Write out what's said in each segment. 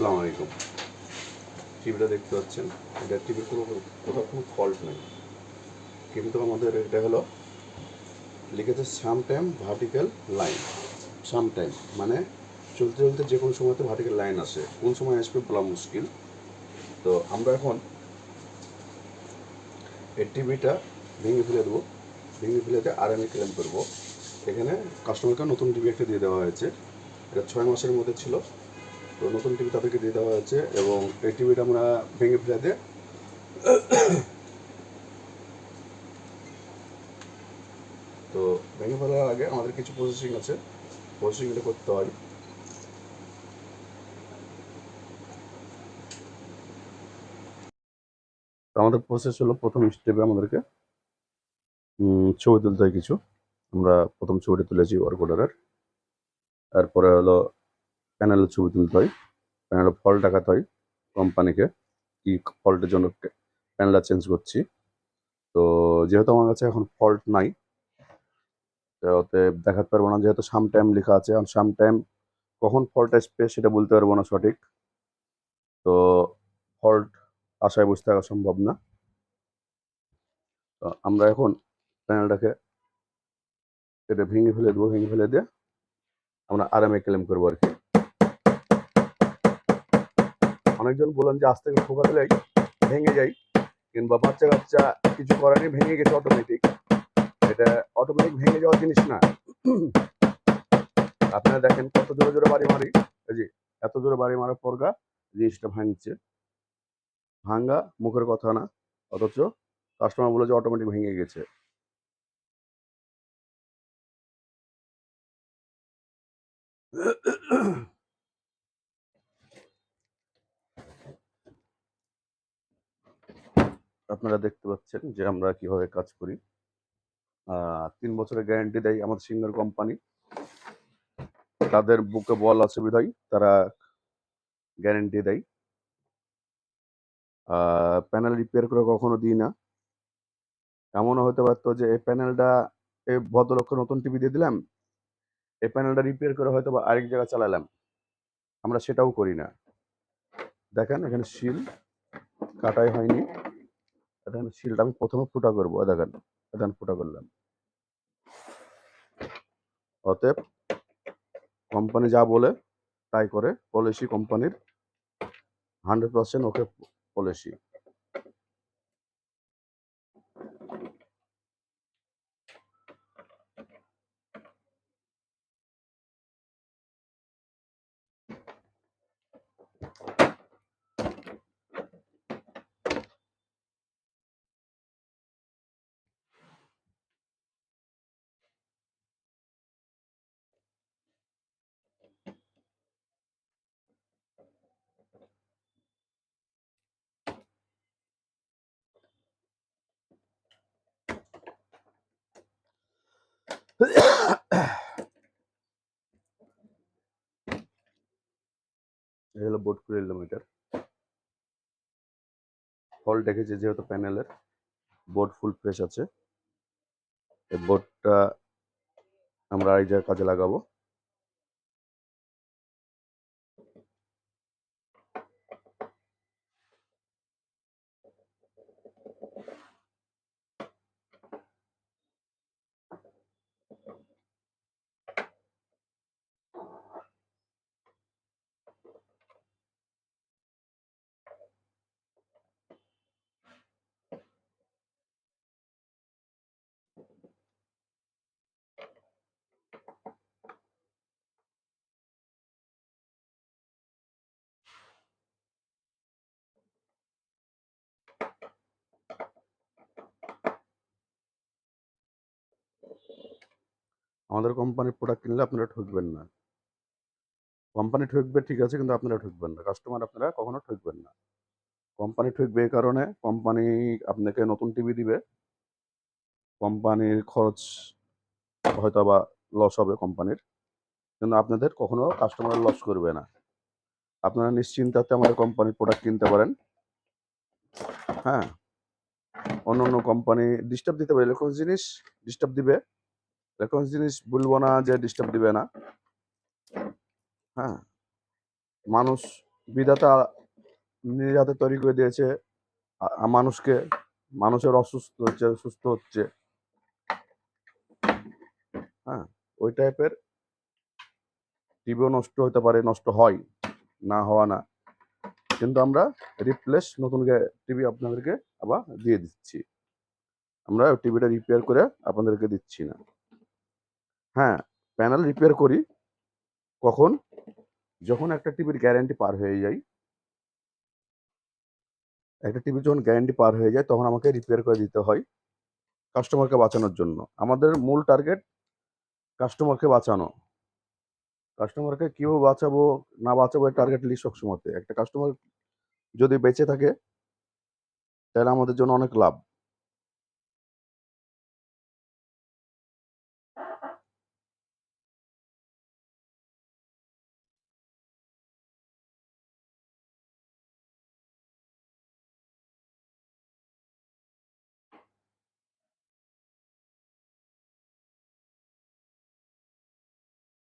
আসসালামু আলাইকুম। টিভিটা দেখতে পাচ্ছেন? এটা টিভির কোনো কোথাও কোনো ফল্ট নেই। কিন্তু আমাদের, এটা হলো লিখেছে some time vertical line some time মানে চলতে চলতে যে কোনো সময়তে ভার্টিক্যাল লাইন আসে। কোন সময় আসবে বলা মুশকিল। তো আমরা এখন এই টিভিটা ভেঙে ফেলে দেবো। ভেঙে ফেলে দিয়ে আর আমি ক্লেম করব। এখানে কাস্টমারকে নতুন টিভি একটা দিয়ে দেওয়া হয়েছে। এটা ছয় মাসের মধ্যে ছিল। তো নতুন টিভি তাদেরকে দিয়ে দেওয়া হয়েছে এবং এই টিভিটা আমরা ভেঙে ফেলে দিয়ে তো ভেঙে ফেলার আগে আমাদের কিছু প্রসেসিং আছে। প্রসেসিংটা করতে হয়। আমাদের প্রসেস হলো প্রথম স্টেপে আমাদেরকে ছবি তুলতে হয় কিছু। আমরা প্রথম ছবিটা তুলেছি ওয়ার্ক অর্ডারের তারপরে হলো প্যানেলের ছবি তুলতে হয়। প্যানেলের ফল দেখাতে হয় কোম্পানিকে কি ফল্টের জন্য প্যানেলটা চেঞ্জ করছি। তো যেহেতু আমার কাছে এখন ফল্ট নাই ওতে দেখাতে পারব না। যেহেতু সাম টাইম লেখা আছে এখন সাম টাইম কখন ফল্ট আসবে সেটা বলতে পারব না সঠিক। তো ফল্ট আশায় বসে থাকা সম্ভব না। তো আমরা এখন প্যানেলটাকে এটা ভেঙে ফেলে দেবো, ভেঙে ফেলে দিয়ে আমরা আরামে ক্লেম করব আর কি। অনেকজন বলেন যে, আজ থেকে ঠোকা দিলেই ভেঙে যাই। কিংবা বাচ্চা কাচ্চা কিছু করারই ভেঙে গেছে অটোমেটিক এটা অটোমেটিক ভেঙে যাওয়ার জিনিস না। আপনারা দেখেন কত জোরে জোরে বাড়ি মারি। যে, এত জোরে বাড়ি মারার পর গা জিনিসটা ভাঙছে। ভাঙ্গা, মুখের কথা না। অথচ কাস্টমার বলে যে অটোমেটিক ভেঙে গেছে। আপনারা দেখতে পাচ্ছেন যে আমরা কীভাবে কাজ করি। তিন বছরের গ্যারান্টি দেয় আমাদের সিঙ্গার কোম্পানি তাদের বুকে বল বিধায় তারা গ্যারান্টি দেয়। প্যানেল রিপেয়ার করে কখনো দিই না। এমনও হতে পারতো যে এই প্যানেলটা এই ভদ্রলোককে নতুন টিভি দিয়ে দিলাম, এই প্যানেলটা রিপেয়ার করে হয়তো বা আরেক জায়গায় চালালাম। আমরা সেটাও করি না। দেখেন এখানে শিল কাটাই হয়নি। দেখেন শিলটা আমি প্রথমে ফুটা করব। দেখেন দেখেন ফুটা করলাম। অতএব কোম্পানি যা বলে তাই করে পলিসি কোম্পানির হান্ড্রেড পার্সেন্ট ওকে পলিসি এই হলো বোর্ড কিলোমিটার ফল দেখেছে যেহেতু প্যানেলের বোর্ড ফুল ফ্রেশ আছে। এই বোর্ডটা আমরা এই কাজে লাগাবো। আমাদের কোম্পানির প্রোডাক্ট কিনলে আপনারা ঠকবেন না। কোম্পানি ঠকবে ঠিক আছে, কিন্তু আপনারা ঠকবেন না। কাস্টমার আপনারা কখনো ঠকবেন না। কোম্পানি ঠকবে এই কারণে কোম্পানি আপনাকে নতুন টিভি দিবে। কোম্পানির খরচ হয়তো বা লস হবে কোম্পানির। কিন্তু আপনাদের কখনো কাস্টমার লস করবে না। আপনারা নিশ্চিন্তাতে আমাদের কোম্পানির প্রোডাক্ট কিনতে পারেন। হ্যাঁ? অন্য অন্য কোম্পানি ডিস্টার্ব দিতে পারে। ইলেকট্রনিক্স জিনিস ডিস্টার্ব দিবে। ইলেকট্রনিক্স জিনিস বলব না, যে ডিস্টার্ব দিবে না। হ্যাঁ? মানুষ বিধাতা নিজের হাতে তৈরি করে দিয়েছে মানুষকে। মানুষের অসুস্থ হচ্ছে, সুস্থ হচ্ছে। হ্যাঁ? ওই টাইপের টিভিও নষ্ট হতে পারে, নষ্ট হয়, না হওয়া না। কিন্তু আমরা রিপ্লেস নতুন টিভি আপনাদেরকে আবার দিয়ে দিচ্ছি। আমরা টিভিটা রিপেয়ার করে আপনাদেরকে দিচ্ছি না। হ্যাঁ প্যানেল রিপেয়ার করি, কখন? যখন একটা টিভির গ্যারেন্টি পার হয়ে যায়। একটা টিভির যখন গ্যারেন্টি পার হয়ে যায়, তখন আমাকে রিপেয়ার করে দিতে হয় কাস্টমারকে বাঁচানোর জন্য। আমাদের মূল টার্গেট কাস্টমারকে বাঁচানো। কাস্টমারকে কীভাবে বাঁচাবো, না বাঁচাবো টার্গেট লিস্ট সবসময় একটা কাস্টমার যদি বেঁচে থাকে, তাহলে আমাদের জন্য অনেক লাভ।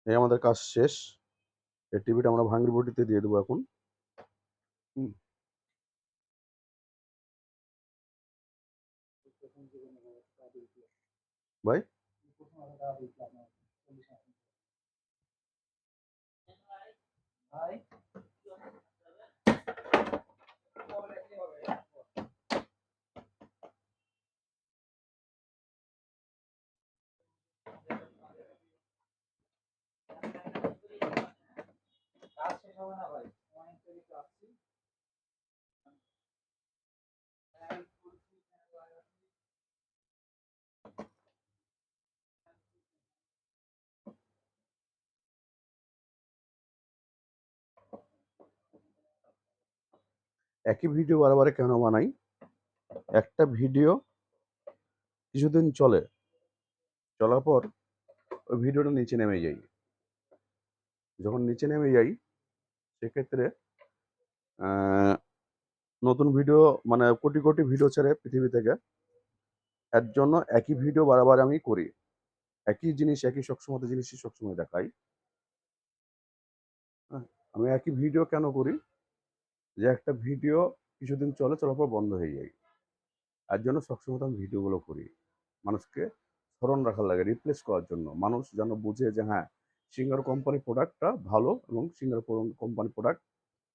এই আমাদের কাজ শেষ। এই টিভিটা আমরা ভাঙড়ি বটিতে দিয়ে দেবো এখন। হুম। ভাই? একই ভিডিও বারবার কেন বানাই? একটা ভিডিও কিছুদিন চলে। চলার পর ওই ভিডিওটা নিচে নেমে যাই। যখন নিচে নেমে যাই সেক্ষেত্রে নতুন ভিডিও মানে কোটি কোটি ভিডিও ছেড়ে পৃথিবী থেকে এর জন্য একই ভিডিও বারবার আমি করি। একই জিনিস, একই সবসময় জিনিসই সবসময় দেখাই। আমি একই ভিডিও কেন করি? যে একটা ভিডিও কিছুদিন চলে, চলার পর বন্ধ হয়ে যায়। এর জন্য সবসময় আমি ভিডিওগুলো করি। মানুষকে স্মরণ রাখার লাগে, রিপ্লেস করার জন্য। মানুষ যেন বুঝে যে হ্যাঁ সিঙ্গার কোম্পানি প্রোডাক্টটা ভালো এবং সিঙ্গার কোম্পানি প্রোডাক্ট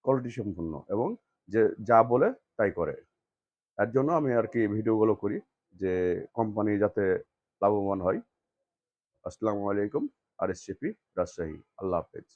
কোয়ালিটি সম্পূর্ণ এবং যে, যা বলে তাই করে। এর জন্য আমি আর কি ভিডিওগুলো করি যে, কোম্পানি যাতে লাভবান হয়। আসসালামু আলাইকুম, আর এস রাজশাহী। আল্লাহ হাফেজ।